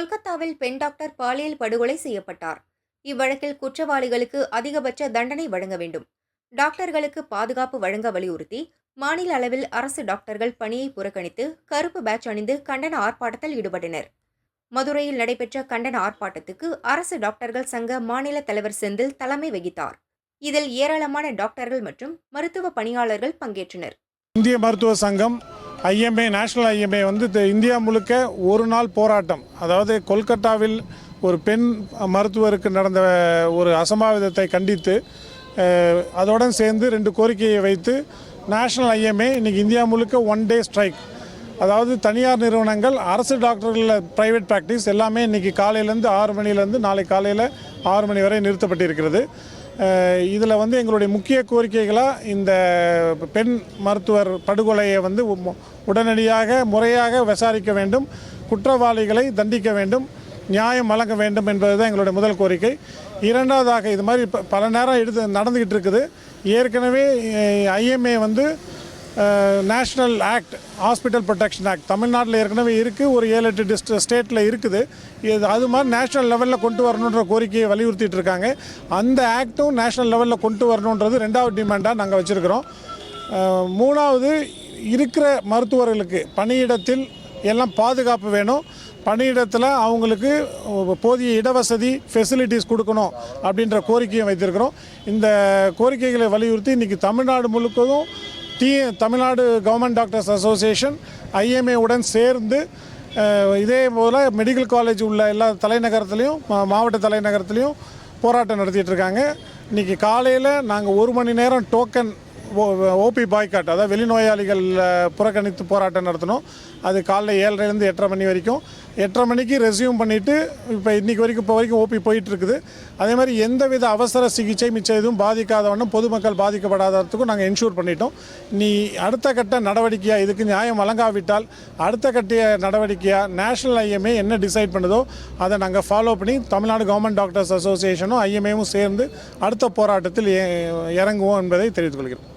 கொல்கத்தாவில் பெண் டாக்டர் பாலியல் படுகொலை செய்யப்பட்டார். இவ்வழக்கில் குற்றவாளிகளுக்கு அதிகபட்ச தண்டனை வழங்க வேண்டும். டாக்டர்களுக்கு பாதுகாப்பு வழங்க வலியுறுத்தி மாநில அளவில் அரசு டாக்டர்கள் பணியை புறக்கணித்து கருப்பு பேட்ச் அணிந்து கண்டன ஆர்ப்பாட்டத்தில் ஈடுபட்டனர். மதுரையில் நடைபெற்ற கண்டன ஆர்ப்பாட்டத்துக்கு அரசு டாக்டர்கள் சங்க மாநில தலைவர் செந்தில் தலைமை வகித்தார். இதில் ஏராளமான டாக்டர்கள் மற்றும் மருத்துவ பணியாளர்கள் பங்கேற்றனர். இந்திய மருத்துவ சங்கம் ஐஎம்ஏ நேஷனல் ஐஎம்ஏ வந்து இந்தியா முழுக்க ஒரு நாள் போராட்டம். அதாவது கொல்கத்தாவில் ஒரு பெண் மருத்துவருக்கு நடந்த ஒரு அசம்பாவிதத்தை கண்டித்து அதோடன் சேர்ந்து ரெண்டு கோரிக்கையை வைத்து நேஷனல் ஐஎம்ஏ இன்றைக்கி இந்தியா முழுக்க ஒன் டே ஸ்ட்ரைக் அதாவது தனியார் நிறுவனங்கள் அரசு டாக்டர்களில் ப்ரைவேட் ப்ராக்டிஸ் எல்லாமே இன்றைக்கி காலையிலேருந்து ஆறு மணிலேருந்து நாளை காலையில் ஆறு மணி வரை நிறுத்தப்பட்டிருக்கிறது. இதில் வந்து எங்களுடைய முக்கிய கோரிக்கைகளாக இந்த பெண் மருத்துவர் படுகொலையை வந்து உடனடியாக முறையாக விசாரிக்க வேண்டும் குற்றவாளிகளை தண்டிக்க வேண்டும் நியாயம் வழங்க வேண்டும் என்பது தான் எங்களுடைய முதல் கோரிக்கை. இரண்டாவதாக இது மாதிரி பல நேரம் எடுத்து நடந்துக்கிட்டு இருக்குது. ஏற்கனவே ஐஎம்ஏ வந்து national act hospital protection act தமிழ்நாட்டில் ஏற்கனவே இருக்குது ஒரு ஏழு எட்டு டிஸ்ட் ஸ்டேட்டில் இருக்குது. இது அது மாதிரி நேஷ்னல் லெவலில் கொண்டு வரணுன்ற கோரிக்கையை வலியுறுத்திட்டு இருக்காங்க. அந்த ஆக்டும் நேஷ்னல் லெவலில் கொண்டு வரணுன்றது ரெண்டாவது டிமாண்டாக நாங்கள் வச்சுருக்கிறோம். மூணாவது இருக்கிற மருத்துவர்களுக்கு பணியிடத்தில் எல்லாம் பாதுகாப்பு வேணும். பணியிடத்தில் அவங்களுக்கு போதிய இடவசதி ஃபெசிலிட்டிஸ் கொடுக்கணும் அப்படின்ற கோரிக்கையும் வைத்திருக்கிறோம். இந்த கோரிக்கைகளை வலியுறுத்தி இன்றைக்கி Tamil Nadu முழுக்கதும் the Tamil Nadu government doctors association IMA உடன் சேர்ந்து இதே போல் மெடிக்கல் காலேஜ் உள்ள எல்லா தலைநகரத்துலேயும் மாவட்ட தலைநகரத்துலேயும் போராட்டம் நடத்திட்டு இருக்காங்க. இன்றைக்கி காலையில் நாங்கள் ஒரு மணி நேரம் டோக்கன் ஓபி பாய்காட் அதாவது வெளிநோயாளிகள் புறக்கணித்து போராட்டம் நடத்தினோம் அது காலைல ஏழரைலேருந்து எட்டரை மணி வரைக்கும். எட்டரை மணிக்கு ரெஸ்யூம் பண்ணிவிட்டு இப்போ இன்றைக்கி வரைக்கும் இப்போ வரைக்கும் ஓபி போயிட்டு இருக்குது அதே மாதிரி எந்தவித அவசர சிகிச்சை மிச்சம் எதுவும் பாதிக்காதவண்ணம் பொதுமக்கள் பாதிக்கப்படாததுக்கும் நாங்கள் என்ஷூர் பண்ணிட்டோம். நீ அடுத்த கட்ட நடவடிக்கையாக இதுக்கு நியாயம் வழங்காவிட்டால் அடுத்த கட்ட நடவடிக்கையாக நேஷனல் ஐஎம்ஏ என்ன டிசைட் பண்ணுதோ அதை நாங்கள் ஃபாலோ பண்ணி தமிழ்நாடு கவர்மெண்ட் டாக்டர்ஸ் அசோசியேஷனும் ஐஎம்ஏவும் சேர்ந்து அடுத்த போராட்டத்தில் இறங்குவோம் என்பதை தெரிவித்துக் கொள்கிறோம்